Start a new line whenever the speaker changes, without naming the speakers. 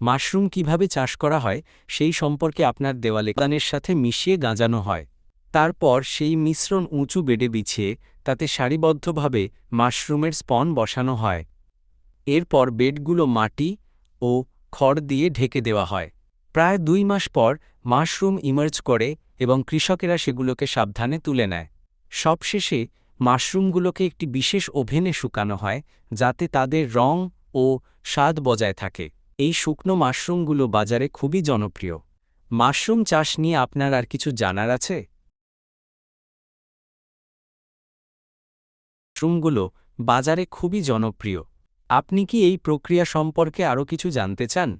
Mushroom কীভাবে চাষ করা হয়, সেই সম্পর্কে আপনার দেওয়ালে দানের সাথে মিশিয়ে গাঁজানো হয়। তারপর সেই মিশ্রণ উঁচু বেডে বিছিয়ে, তাতে সারিবদ্ধভাবে মাশরুমের স্পন বসানো হয়। এরপর বেডগুলো মাটি ও খড় দিয়ে ঢেকে দেওয়া হয়। প্রায় দুই মাস পর মাশরুম ইমার্জ করে এবং কৃষকেরা সেগুলোকে সাবধানে তুলে নেয়। সবশেষে মাশরুমগুলোকে একটি বিশেষ ওভেনে শুকানো হয়, যাতে তাদের রং ও স্বাদ বজায় থাকে। এই শুকনো মাশরুমগুলো বাজারে খুবই জনপ্রিয়। মাশরুম চাষ নিয়ে আপনার আর কিছু জানার আছে? মাশরুমগুলো বাজারে খুবই জনপ্রিয়। আপনি কি এই প্রক্রিয়া সম্পর্কে আরও কিছু জানতে চান?